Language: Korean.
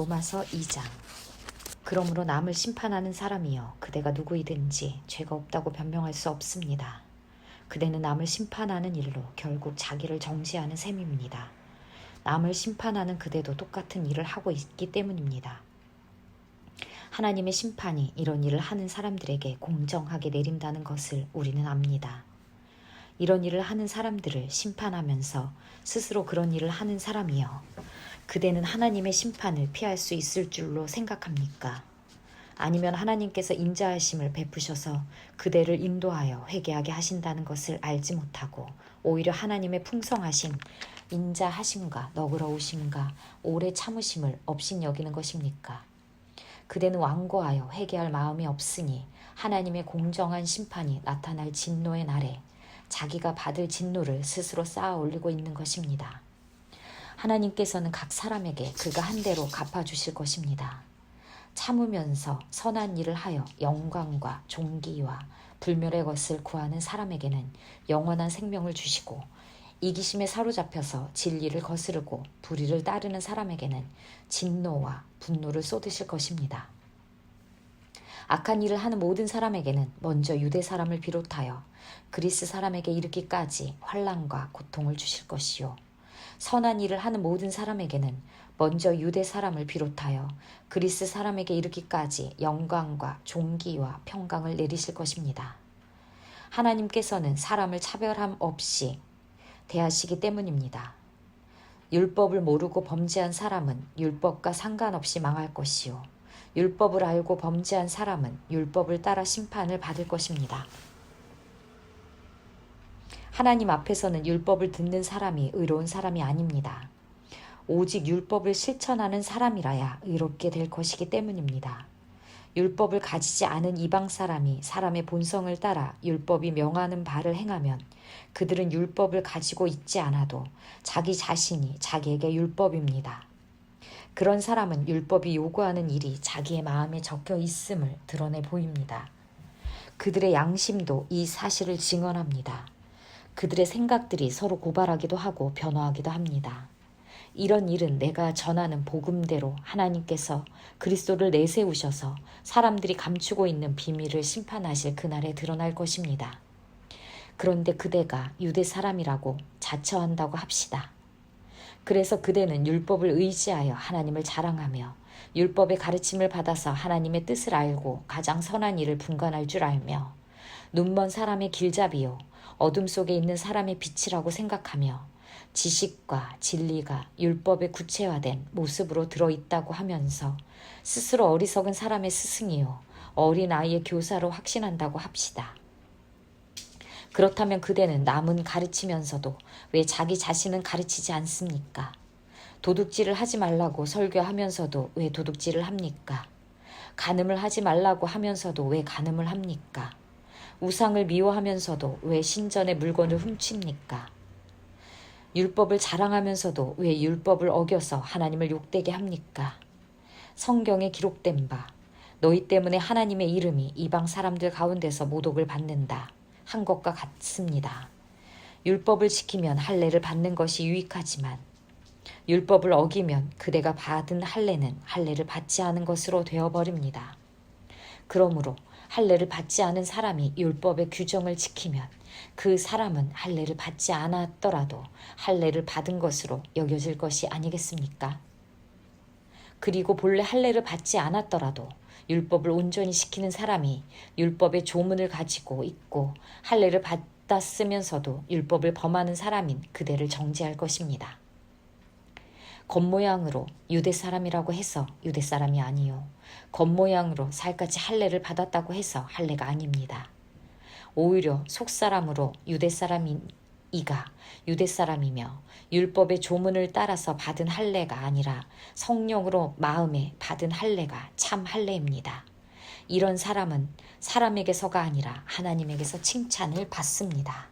로마서 2장 그러므로 남을 심판하는 사람이여 그대가 누구이든지 죄가 없다고 변명할 수 없습니다. 그대는 남을 심판하는 일로 결국 자기를 정지하는 셈입니다. 남을 심판하는 그대도 똑같은 일을 하고 있기 때문입니다. 하나님의 심판이 이런 일을 하는 사람들에게 공정하게 내린다는 것을 우리는 압니다. 이런 일을 하는 사람들을 심판하면서 스스로 그런 일을 하는 사람이여 그대는 하나님의 심판을 피할 수 있을 줄로 생각합니까? 아니면 하나님께서 인자하심을 베푸셔서 그대를 인도하여 회개하게 하신다는 것을 알지 못하고 오히려 하나님의 풍성하신 인자하심과 너그러우심과 오래 참으심을 업신 여기는 것입니까? 그대는 완고하여 회개할 마음이 없으니 하나님의 공정한 심판이 나타날 진노의 날에 자기가 받을 진노를 스스로 쌓아 올리고 있는 것입니다. 하나님께서는 각 사람에게 그가 한 대로 갚아주실 것입니다. 참으면서 선한 일을 하여 영광과 존귀와 불멸의 것을 구하는 사람에게는 영원한 생명을 주시고 이기심에 사로잡혀서 진리를 거스르고 불의를 따르는 사람에게는 진노와 분노를 쏟으실 것입니다. 악한 일을 하는 모든 사람에게는 먼저 유대 사람을 비롯하여 그리스 사람에게 이르기까지 환란과 고통을 주실 것이요 선한 일을 하는 모든 사람에게는 먼저 유대 사람을 비롯하여 그리스 사람에게 이르기까지 영광과 존귀와 평강을 내리실 것입니다. 하나님께서는 사람을 차별함 없이 대하시기 때문입니다. 율법을 모르고 범죄한 사람은 율법과 상관없이 망할 것이요. 율법을 알고 범죄한 사람은 율법을 따라 심판을 받을 것입니다. 하나님 앞에서는 율법을 듣는 사람이 의로운 사람이 아닙니다. 오직 율법을 실천하는 사람이라야 의롭게 될 것이기 때문입니다. 율법을 가지지 않은 이방 사람이 사람의 본성을 따라 율법이 명하는 바를 행하면 그들은 율법을 가지고 있지 않아도 자기 자신이 자기에게 율법입니다. 그런 사람은 율법이 요구하는 일이 자기의 마음에 적혀 있음을 드러내 보입니다. 그들의 양심도 이 사실을 증언합니다. 그들의 생각들이 서로 고발하기도 하고 변화하기도 합니다. 이런 일은 내가 전하는 복음대로 하나님께서 그리스도를 내세우셔서 사람들이 감추고 있는 비밀을 심판하실 그날에 드러날 것입니다. 그런데 그대가 유대 사람이라고 자처한다고 합시다. 그래서 그대는 율법을 의지하여 하나님을 자랑하며 율법의 가르침을 받아서 하나님의 뜻을 알고 가장 선한 일을 분간할 줄 알며 눈먼 사람의 길잡이요 어둠 속에 있는 사람의 빛이라고 생각하며 지식과 진리가 율법에 구체화된 모습으로 들어있다고 하면서 스스로 어리석은 사람의 스승이요 어린 아이의 교사로 확신한다고 합시다. 그렇다면 그대는 남은 가르치면서도 왜 자기 자신은 가르치지 않습니까? 도둑질을 하지 말라고 설교하면서도 왜 도둑질을 합니까? 간음을 하지 말라고 하면서도 왜 간음을 합니까? 우상을 미워하면서도 왜 신전의 물건을 훔칩니까? 율법을 자랑하면서도 왜 율법을 어겨서 하나님을 욕되게 합니까? 성경에 기록된 바 너희 때문에 하나님의 이름이 이방 사람들 가운데서 모독을 받는다 한 것과 같습니다. 율법을 지키면 할례를 받는 것이 유익하지만 율법을 어기면 그대가 받은 할례는 할례를 받지 않은 것으로 되어 버립니다. 그러므로 할례를 받지 않은 사람이 율법의 규정을 지키면 그 사람은 할례를 받지 않았더라도 할례를 받은 것으로 여겨질 것이 아니겠습니까? 그리고 본래 할례를 받지 않았더라도 율법을 온전히 지키는 사람이 율법의 조문을 가지고 있고 할례를 받았으면서도 율법을 범하는 사람인 그대를 정죄할 것입니다. 겉모양으로 유대 사람이라고 해서 유대 사람이 아니요. 겉모양으로 살같이 할례를 받았다고 해서 할례가 아닙니다. 오히려 속사람으로 유대 사람인 이가 유대 사람이며 율법의 조문을 따라서 받은 할례가 아니라 성령으로 마음에 받은 할례가 참 할례입니다. 이런 사람은 사람에게서가 아니라 하나님에게서 칭찬을 받습니다.